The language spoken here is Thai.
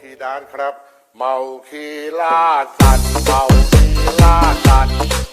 ขี่ดานครับ เมาขี่ล่าสัตว์เมาขี่ล่าสัตว์